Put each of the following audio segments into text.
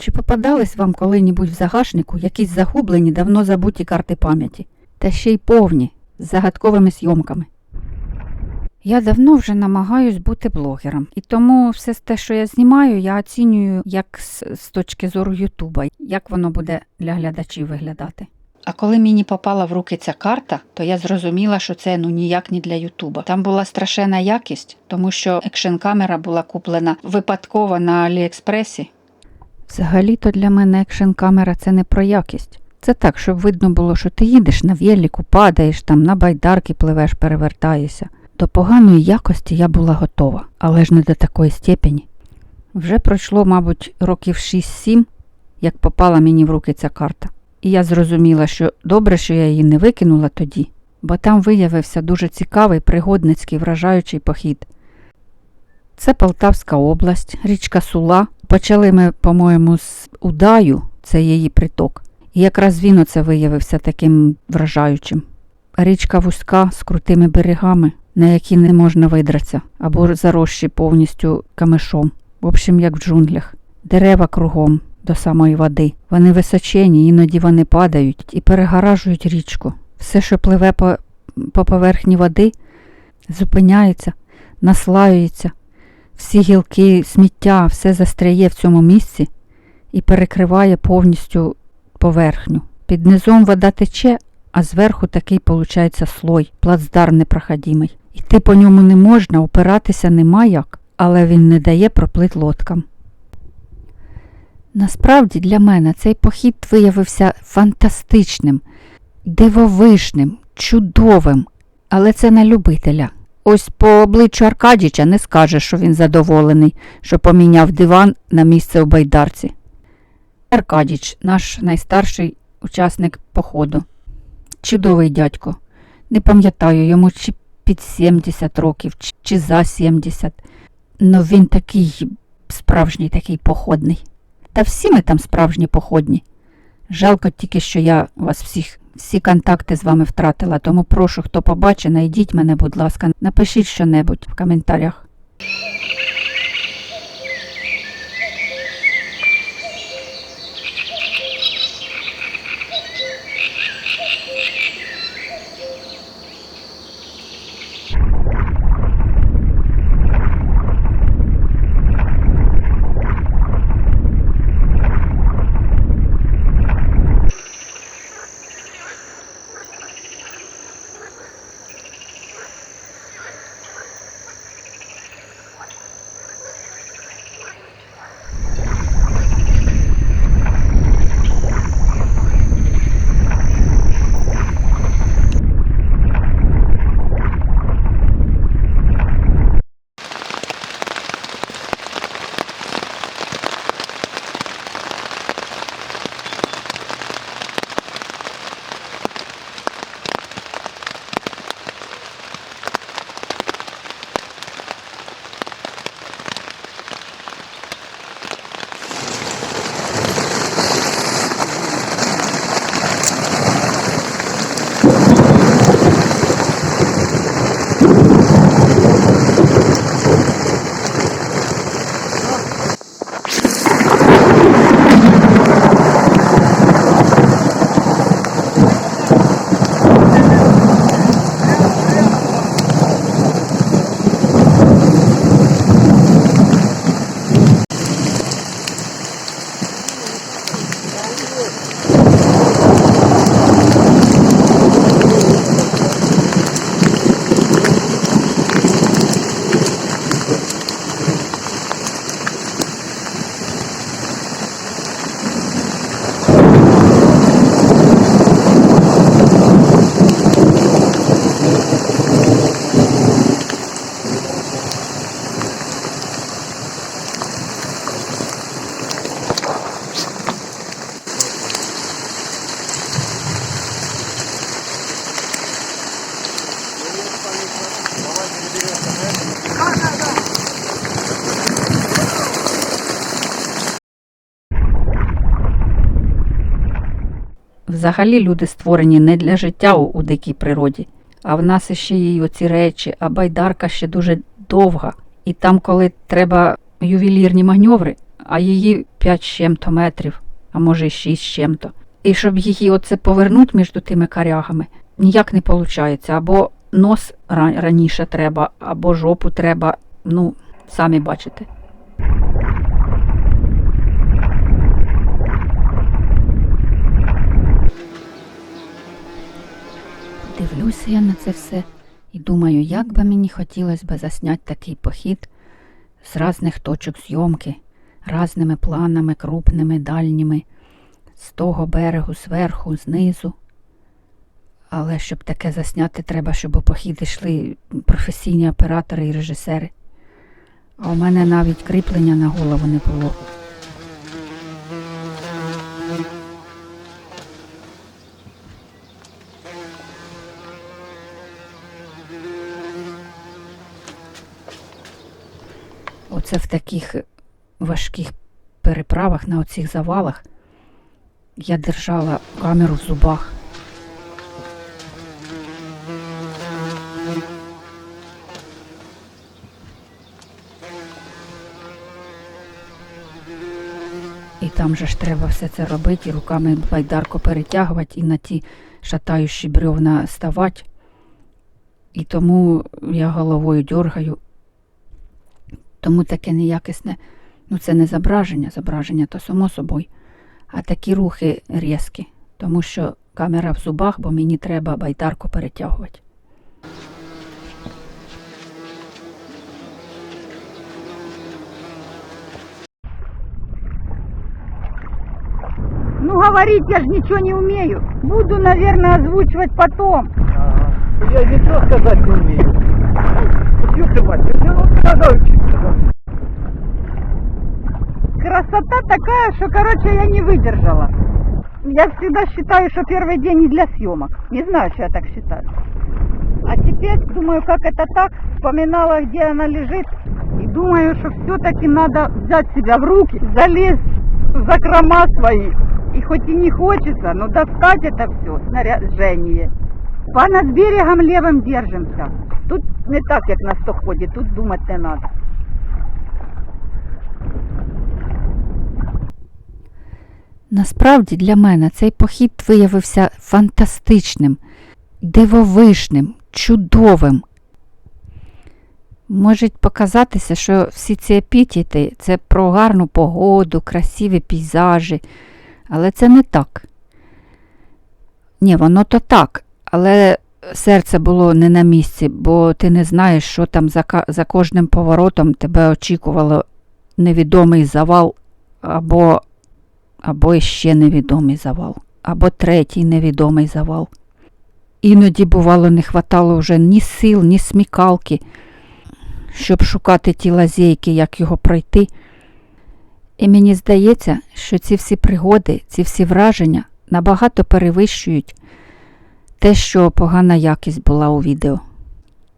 Чи попадались вам коли-небудь в загашнику якісь загублені, давно забуті карти пам'яті? Та ще й повні, з загадковими зйомками. Я давно вже намагаюсь бути блогером, і тому все те, що я знімаю, я оцінюю як з, з точки зору Ютуба, як воно буде для глядачів виглядати. А коли мені попала в руки ця карта, то я зрозуміла, що це ну ніяк не для Ютуба. Там була страшенна якість, тому що екшн камера була куплена випадково на Аліекспресі. Взагалі-то для мене екшн камера це не про якість. Це так, щоб видно було, що ти їдеш на велику, падаєш там, на байдарки пливеш, перевертаєшся. До поганої якості я була готова, але ж не до такої степені. Вже пройшло, мабуть, років 6-7, як попала мені в руки ця карта. І я зрозуміла, що добре, що я її не викинула тоді, бо там виявився дуже цікавий пригодницький вражаючий похід. Це Полтавська область, річка Сула. Почали ми, по-моєму, з Удаю, це її приток. І якраз він оце виявився таким вражаючим. Річка вузька з крутими берегами, на які не можна видратися, або заросші повністю камишом. В общем, як в джунглях. Дерева кругом до самої води. Вони височені, іноді вони падають і перегаражують річку. Все, що пливе по, по поверхні води, зупиняється, наслаюється. Всі гілки, сміття, все застряє в цьому місці і перекриває повністю поверхню. Під низом вода тече, а зверху такий, получається, слой, плацдарм непроходимий. Йти по ньому не можна, опиратися нема як, але він не дає проплит лодкам. Насправді для мене цей похід виявився фантастичним, дивовижним, чудовим, але це на любителя. Ось по обличчю Аркадіча не скаже, що він задоволений, що поміняв диван на місце у байдарці. Аркадіч, наш найстарший учасник походу. Чудовий дядько. Не пам'ятаю йому чи під 70 років, чи, за 70. Ну він такий справжній такий походний. Та всі ми там справжні походні. Жалко тільки, що я вас всіх, всі контакти з вами втратила, тому прошу, хто побачить, найдіть мене, будь ласка, напишіть щонебудь в коментарях. Взагалі люди створені не для життя у, дикій природі, а в нас іще є оці речі, а байдарка ще дуже довга. І там, коли треба ювелірні маневри, а її 5 з чим-то метрів, а може й 6 з чим-то. І щоб її оце повернути між тими корягами, ніяк не виходить. Або нос раніше треба, або жопу треба. Ну, самі бачите. Дивлюся я на це все і думаю, як би мені хотілося б засняти такий похід з різних точок зйомки, різними планами, крупними, дальніми, з того берегу, зверху, знизу. Але щоб таке засняти, треба, щоб у похід йшли професійні оператори і режисери. А у мене навіть кріплення на голову не було. Оце в таких важких переправах на оцих завалах я держала камеру в зубах. І там же ж треба все це робити, руками байдарку перетягувати, і на ті шатаючі бревна ставати. І тому я головою дергаю. Тому таке неякісне, ну це не зображення, зображення то само собою, а такі рухи різкі, тому що камера в зубах, бо мені треба байдарку перетягувати. Ну, говорить я же ничего не умею. Буду, наверное, озвучивать потом. Я ничего сказать не умею. Ты мать, ну надо. Красота такая, что, короче, я не выдержала. Я всегда считаю, что первый день не для съемок. Не знаю, что я так считаю. А теперь думаю, как это так, вспоминала, где она лежит. И думаю, что все-таки надо взять себя в руки, залезть в закрома свои. И хоть и не хочется, но достать это все, снаряжение. Понад берегом левым держимся. Тут не так, як на стоході, тут думати не надо. Насправді для мене цей похід виявився фантастичним, дивовижним, чудовим. Може показатися, що всі ці епітети – це про гарну погоду, красиві пейзажі, але це не так. Ні, воно то так, але серце було не на місці, бо ти не знаєш, що там за, за кожним поворотом тебе очікувало невідомий завал або або іще невідомий завал, або третій невідомий завал. Іноді, бувало, не хватало вже ні сил, ні смікалки, щоб шукати ті лазейки, як його пройти. І мені здається, що ці всі пригоди, ці всі враження набагато перевищують те, що погана якість була у відео.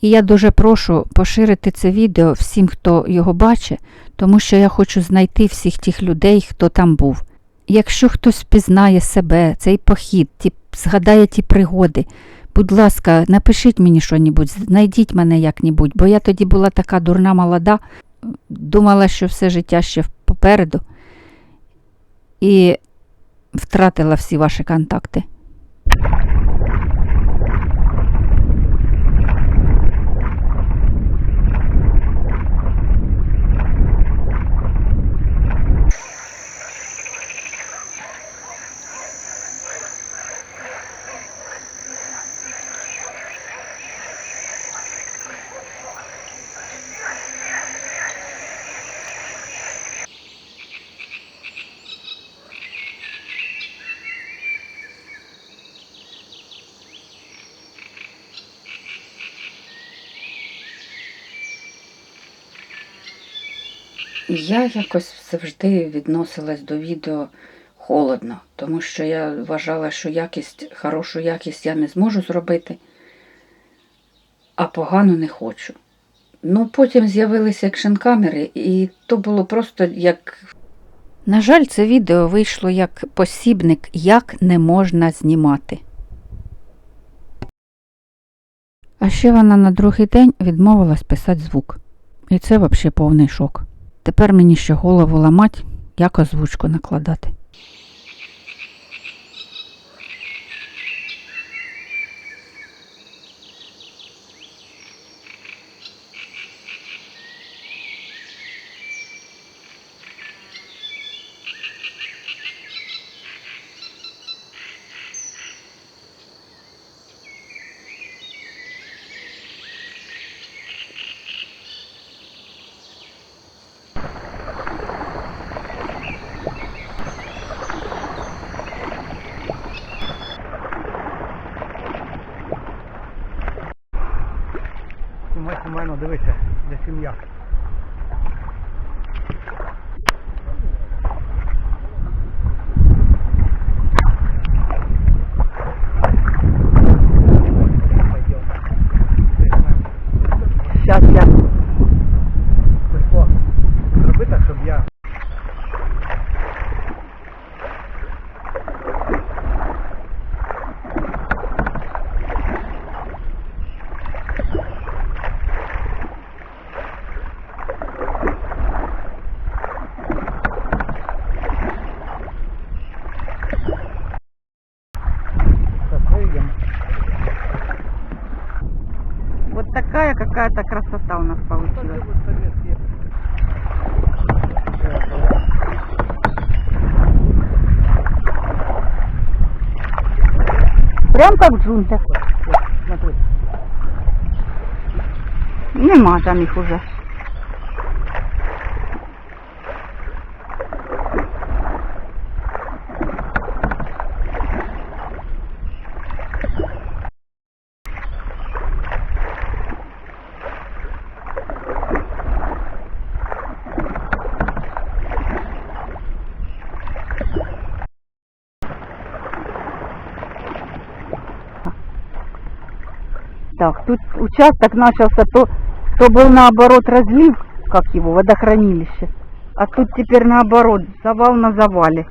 І я дуже прошу поширити це відео всім, хто його бачить, тому що я хочу знайти всіх тих людей, хто там був. Якщо хтось впізнає себе, цей похід, ті, згадає ті пригоди, будь ласка, напишіть мені що небудь знайдіть мене як-небудь, бо я тоді була така дурна молода, думала, що все життя ще попереду, і втратила всі ваші контакти. Я якось завжди відносилась до відео холодно, тому що я вважала, що якість, хорошу якість я не зможу зробити, а погану не хочу. Ну, потім з'явилися екшн-камери, і то було просто як. На жаль, це відео вийшло як посібник, як не можна знімати. А ще вона на другий день відмовилась писати звук. І це взагалі повний шок. Тепер мені ще голову ламать, як озвучку накладати. Дивися, де сім'я. Сейчас я. Сашко, зроби так, щоб я. Сейчас выйдем. Вот такая какая-то красота у нас получилась. Прям как в джунглях. Нема там их уже. Так, тут участок начался, то, то был наоборот разлив, как его, водохранилище. А тут теперь наоборот, завал на завале.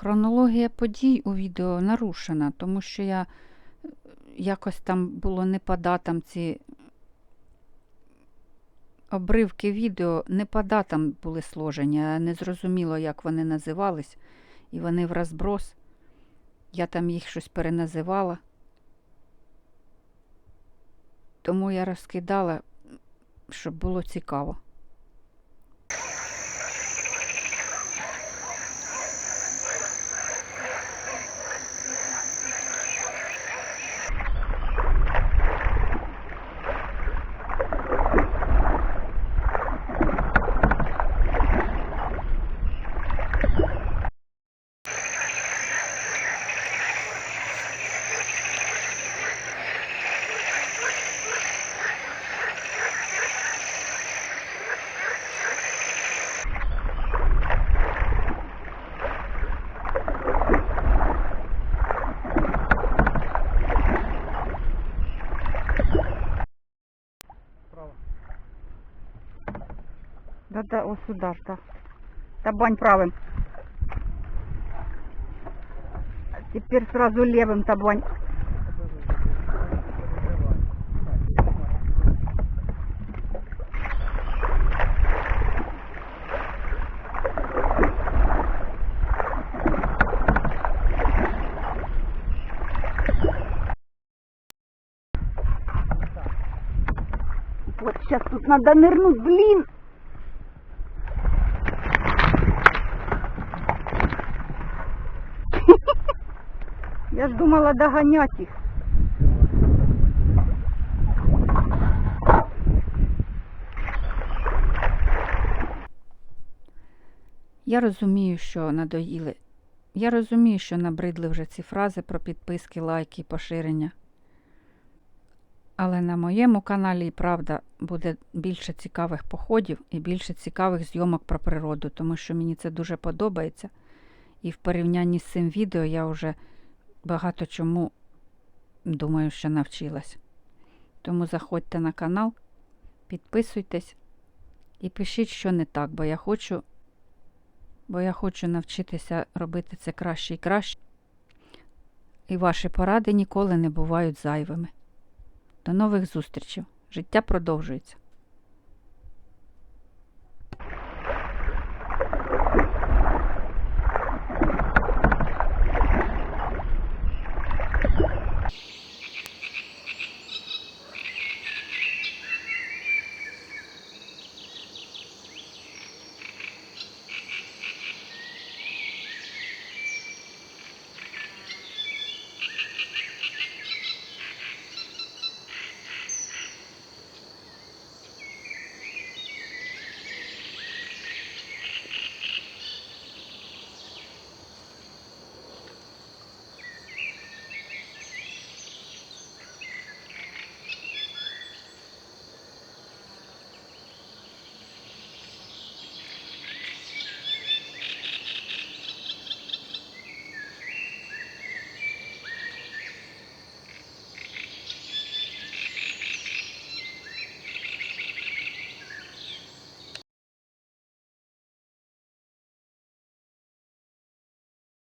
Хронологія подій у відео нарушена, тому що я е, якось там було не по датам ці обривки відео, не по датам були сложені, а не зрозуміло, як вони називались, і вони в розброс. Я там їх щось переназивала. Тому я розкидала, щоб було цікаво. да, ось сюди ж, так. Табань правым. Теперь сразу левым табань. Вот сейчас тут надо нырнуть, блин! Я ж думала догонять их. Я розумію, що надоїли. Я розумію, що набридли вже ці фрази про підписки, лайки і поширення. Але на моєму каналі і правда буде більше цікавих походів і більше цікавих зйомок про природу, тому що мені це дуже подобається. І в порівнянні з цим відео я вже багато чому думаю, що навчилась. Тому заходьте на канал, підписуйтесь і пишіть, що не так, бо я хочу, бо я хочу навчитися робити це краще і краще. І ваші поради ніколи не бувають зайвими. До нових зустрічей. Життя продовжується.